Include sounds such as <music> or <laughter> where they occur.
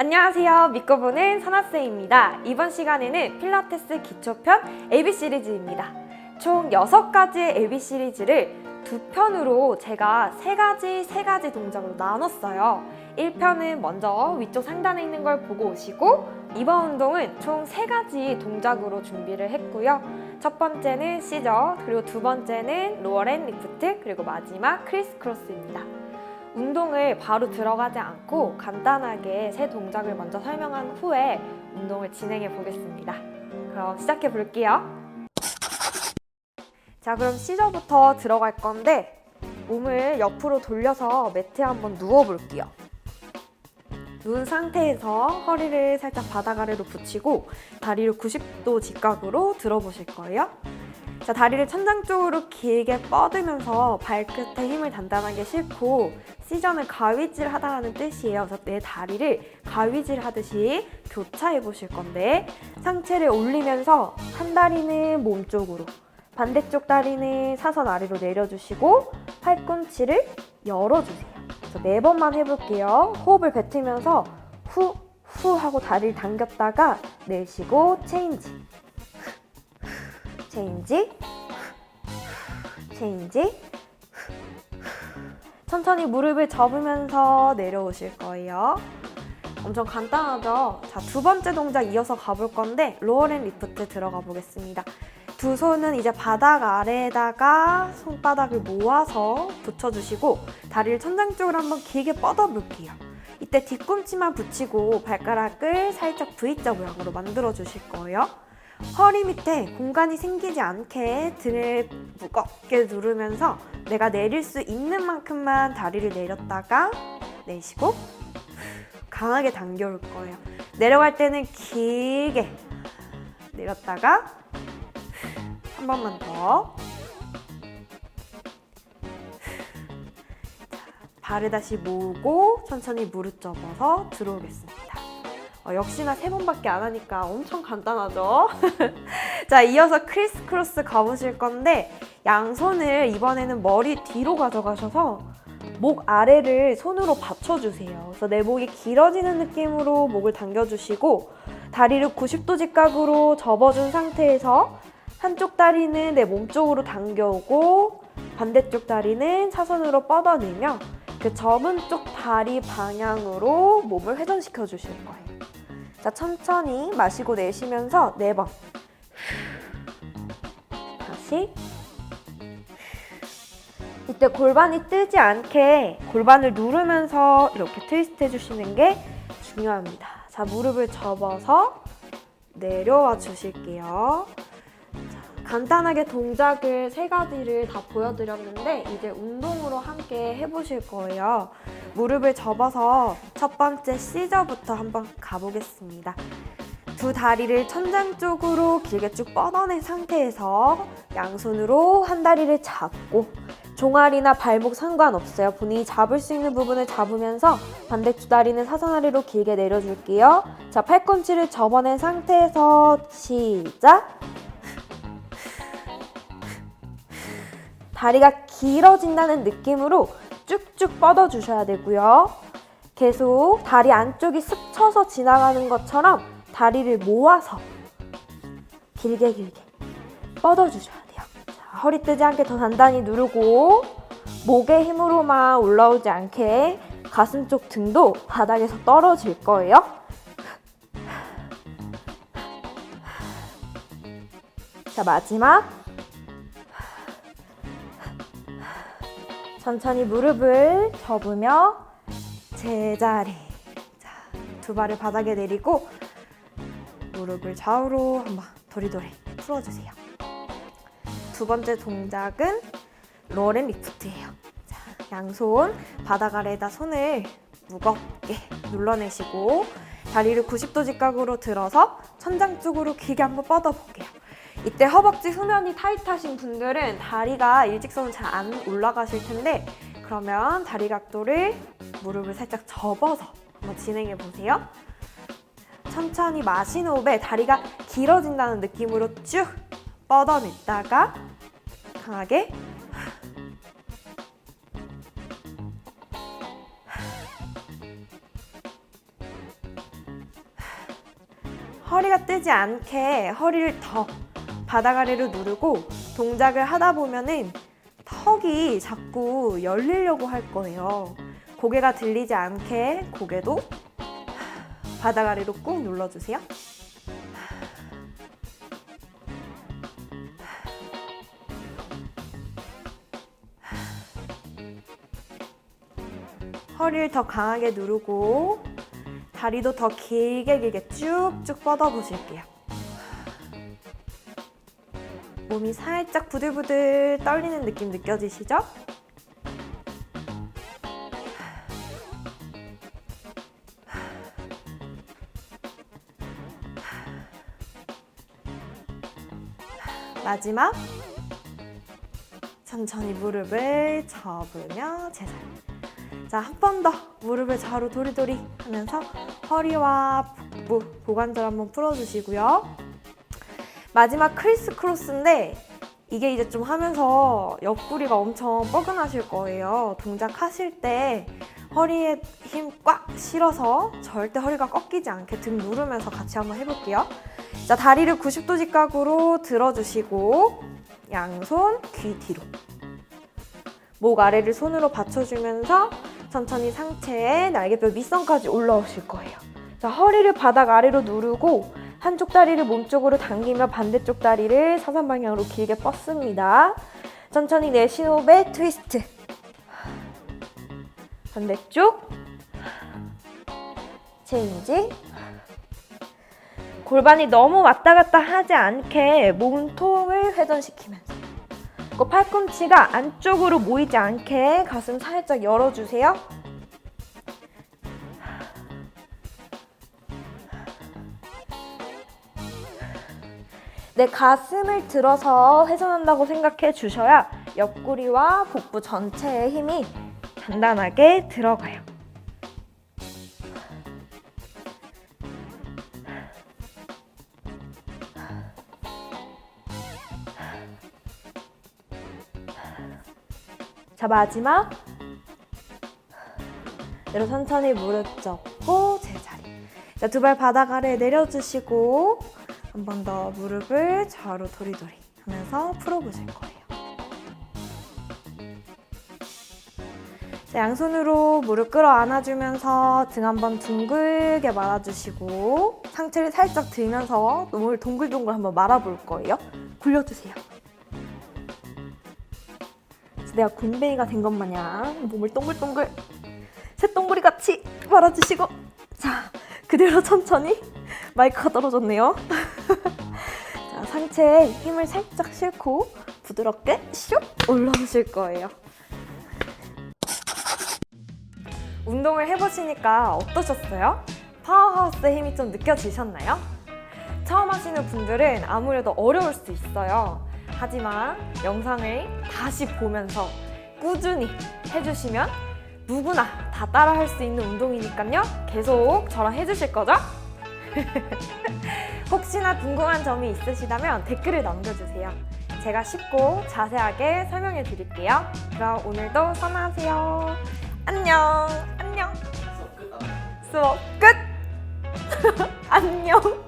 안녕하세요. 믿고 보는 선아쌤입니다. 이번 시간에는 필라테스 기초편 AB 시리즈입니다. 총 6가지의 AB 시리즈를 두 편으로 제가 세 가지, 세 가지 동작으로 나눴어요. 1편은 먼저 위쪽 상단에 있는 걸 보고 오시고, 이번 운동은 총 세 가지 동작으로 준비를 했고요. 첫 번째는 시저, 그리고 두 번째는 로어랜 리프트, 그리고 마지막 크리스 크로스입니다. 운동을 바로 들어가지 않고 간단하게 세 동작을 먼저 설명한 후에 운동을 진행해 보겠습니다. 그럼 시작해 볼게요. 자, 그럼 시저부터 들어갈 건데 몸을 옆으로 돌려서 매트에 한번 누워 볼게요. 누운 상태에서 허리를 살짝 바닥 아래로 붙이고 다리를 90도 직각으로 들어 보실 거예요. 자, 다리를 천장 쪽으로 길게 뻗으면서 발끝에 힘을 단단하게 싣고 시전을 가위질 하다라는 뜻이에요. 그래서 내 다리를 가위질 하듯이 교차해 보실 건데 상체를 올리면서 한 다리는 몸 쪽으로 반대쪽 다리는 사선 아래로 내려주시고 팔꿈치를 열어주세요. 그래서 네 번만 해볼게요. 호흡을 뱉으면서 후, 후 하고 다리를 당겼다가 내쉬고 체인지. 체인지. 체인지. 천천히 무릎을 접으면서 내려오실 거예요. 엄청 간단하죠? 자, 두 번째 동작 이어서 가볼 건데, 로어랜 리프트 들어가 보겠습니다. 두 손은 이제 바닥 아래에다가 손바닥을 모아서 붙여주시고, 다리를 천장 쪽으로 한번 길게 뻗어볼게요. 이때 뒤꿈치만 붙이고 발가락을 살짝 V자 모양으로 만들어 주실 거예요. 허리 밑에 공간이 생기지 않게 등을 무겁게 누르면서 내가 내릴 수 있는 만큼만 다리를 내렸다가 내쉬고 강하게 당겨올 거예요. 내려갈 때는 길게 내렸다가 한 번만 더. 자, 발을 다시 모으고 천천히 무릎 접어서 들어오겠습니다. 어, 역시나 세 번밖에 안 하니까 엄청 간단하죠? <laughs> 자, 이어서 크리스 크로스 가보실 건데 양손을 이번에는 머리 뒤로 가져가셔서 목 아래를 손으로 받쳐주세요. 그래서 내 목이 길어지는 느낌으로 목을 당겨주시고 다리를 90도 직각으로 접어준 상태에서 한쪽 다리는 내 몸쪽으로 당겨오고 반대쪽 다리는 차선으로 뻗어내며 그 접은 쪽 다리 방향으로 몸을 회전시켜 주실 거예요. 자, 천천히 마시고 내쉬면서 네 번. 다시. 이때 골반이 뜨지 않게 골반을 누르면서 이렇게 트위스트 해주시는 게 중요합니다. 자, 무릎을 접어서 내려와 주실게요. 자, 간단하게 동작을 세 가지를 다 보여드렸는데 이제 운동으로 함께 해보실 거예요. 무릎을 접어서 첫 번째 시저부터 한번 가보겠습니다. 두 다리를 천장 쪽으로 길게 쭉 뻗어낸 상태에서 양손으로 한 다리를 잡고 종아리나 발목 상관없어요. 본인이 잡을 수 있는 부분을 잡으면서 반대쪽 다리는 사선 아래로 길게 내려줄게요. 자, 팔꿈치를 접어낸 상태에서 시작! 다리가 길어진다는 느낌으로 쭉쭉 뻗어 주셔야 되고요. 계속 다리 안쪽이 스쳐서 지나가는 것처럼 다리를 모아서 길게 길게 뻗어 주셔야 돼요. 자, 허리 뜨지 않게 더 단단히 누르고 목의 힘으로만 올라오지 않게 가슴 쪽 등도 바닥에서 떨어질 거예요. 자, 마지막. 천천히 무릎을 접으며 제자리. 자, 두 발을 바닥에 내리고 무릎을 좌우로 한번 도리도리 풀어주세요. 두 번째 동작은 로렌 리프트예요. 자, 양손 바닥 아래에다 손을 무겁게 눌러내시고 다리를 90도 직각으로 들어서 천장 쪽으로 길게 한번 뻗어볼게요. 이때 허벅지 후면이 타이트하신 분들은 다리가 일직선으로 잘안 올라가실 텐데 그러면 다리 각도를 무릎을 살짝 접어서 한번 진행해 보세요. 천천히 마시는 호흡에 다리가 길어진다는 느낌으로 쭉 뻗어냈다가 강하게 허리가 뜨지 않게 허리를 더 바닥 아래로 누르고 동작을 하다 보면은 턱이 자꾸 열리려고 할 거예요. 고개가 들리지 않게 고개도 바닥 아래로 꾹 눌러주세요. 허리를 더 강하게 누르고 다리도 더 길게 길게 쭉쭉 뻗어 보실게요. 몸이 살짝 부들부들 떨리는 느낌 느껴지시죠? 마지막 천천히 무릎을 접으며 제자리 자, 한 번 더 무릎을 좌로 도리도리 하면서 허리와 복부, 고관절 한번 풀어주시고요. 마지막 크리스 크로스인데 이게 이제 좀 하면서 옆구리가 엄청 뻐근하실 거예요. 동작 하실 때 허리에 힘 꽉 실어서 절대 허리가 꺾이지 않게 등 누르면서 같이 한번 해볼게요. 자, 다리를 90도 직각으로 들어주시고 양손 귀 뒤로 목 아래를 손으로 받쳐주면서 천천히 상체에 날개뼈 밑선까지 올라오실 거예요. 자, 허리를 바닥 아래로 누르고 한쪽 다리를 몸쪽으로 당기며 반대쪽 다리를 사선 방향으로 길게 뻗습니다. 천천히 내쉬 호흡에 트위스트. 반대쪽. 체인지. 골반이 너무 왔다 갔다 하지 않게 몸통을 회전시키면서 그 팔꿈치가 안쪽으로 모이지 않게 가슴 살짝 열어주세요. 내 가슴을 들어서 회전한다고 생각해 주셔야 옆구리와 복부 전체에 힘이 단단하게 들어가요. 자, 마지막. 내려 천천히 무릎 접고 제자리. 자, 두 발 바닥 아래 내려주시고 한 번 더 무릎을 좌로 도리도리 하면서 풀어보실 거예요. 자, 양손으로 무릎 끌어 안아주면서 등 한번 둥글게 말아주시고 상체를 살짝 들면서 몸을 동글동글 한번 말아볼 거예요. 굴려주세요. 내가 곰뱅이가 된 것 마냥 몸을 동글동글 새똥구리 같이 말아주시고 자 그대로 천천히 마이크가 떨어졌네요. 자 상체에 힘을 살짝 싣고 부드럽게 슉 올라오실 거예요. 운동을 해보시니까 어떠셨어요? 파워하우스의 힘이 좀 느껴지셨나요? 처음 하시는 분들은 아무래도 어려울 수 있어요. 하지만 영상을 다시 보면서 꾸준히 해주시면 누구나 다 따라 할 수 있는 운동이니까요. 계속 저랑 해주실 거죠? <laughs> 혹시나 궁금한 점이 있으시다면 댓글을 남겨주세요. 제가 쉽고 자세하게 설명해 드릴게요. 그럼 오늘도 선하세요. 안녕! 안녕! 수업 끝! <laughs> 안녕!